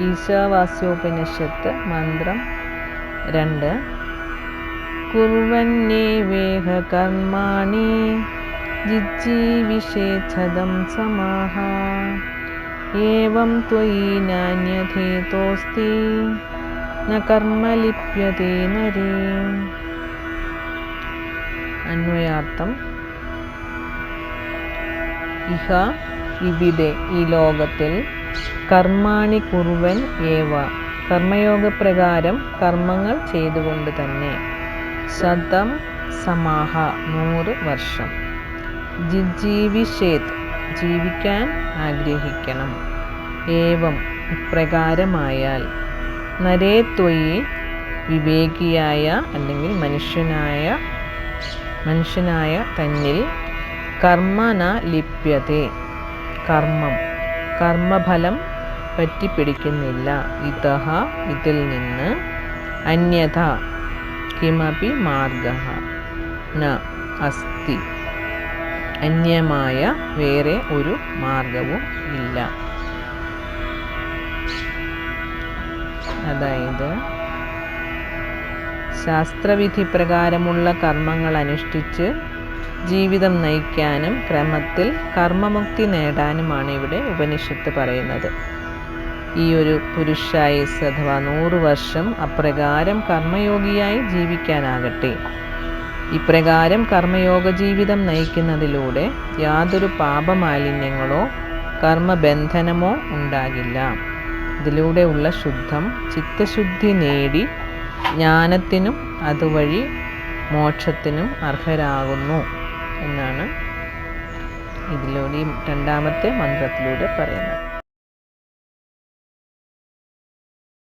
ഈശാവാസ്യോപനിഷത്ത് മന്ത്രം രണ്ട്. കുർവന്നേവേഹ കർമാണി ജിജ്ജീവിഷേച്ഛദം സമാഹ. ഏവം ത്വയി നാന്യഥേതോസ്തി ന കർമ്മ ലിപ്യതേ നരേ. അന്വയാർത്ഥം ഇഹ ഇവിടെ ഈ ലോകത്തിൽ കർമാണി കുറുവൻ ഏവ. കർമ്മയോഗപ്രകാരം കർമ്മങ്ങൾ ചെയ്തുകൊണ്ട് തന്നെ. ശതം സമാഹ നൂറ് വർഷം. ജിജീവിഷേത് ജീവിക്കാൻ ആഗ്രഹിക്കണം. ഏവം ഇപ്രകാരമായാൽ നരേ ത്വയി വിവേകിയായ അല്ലെങ്കിൽ മനുഷ്യനായ മനുഷ്യനായ തന്നിൽ കർമ്മന ലിപ്യതേ കർമ്മം കർമ്മഫലം പറ്റിപ്പിടിക്കുന്നില്ല. ഇതഹ ഇതിൽ നിന്ന് അന്യഥ കിമപി മാർഗ ന അസ്തി. അന്യമായ വേറെ ഒരു മാർഗവും ഇല്ല. അതായത് ശാസ്ത്രവിധി പ്രകാരമുള്ള കർമ്മങ്ങൾ അനുഷ്ഠിച്ച് ജീവിതം നയിക്കാനും ക്രമത്തിൽ കർമ്മമുക്തി നേടാനുമാണ് ഇവിടെ ഉപനിഷത്ത് പറയുന്നത്. ഈ ഒരു പുരുഷായുസ് അഥവാ നൂറ് വർഷം അപ്രകാരം കർമ്മയോഗിയായി ജീവിക്കാനാകട്ടെ. ഇപ്രകാരം കർമ്മയോഗ ജീവിതം നയിക്കുന്നതിലൂടെ യാതൊരു പാപമാലിന്യങ്ങളോ കർമ്മബന്ധനമോ ഉണ്ടാകില്ല. ഇതിലൂടെ ഉള്ള ശുദ്ധം ചിത്തശുദ്ധി നേടി ജ്ഞാനത്തിനും അതുവഴി മോക്ഷത്തിനും അർഹരാകുന്നു. എന്നാണ് ഇതിലൂടെ രണ്ടാമത്തെ മന്ത്രത്തിലൂടെ പറയുന്നത്.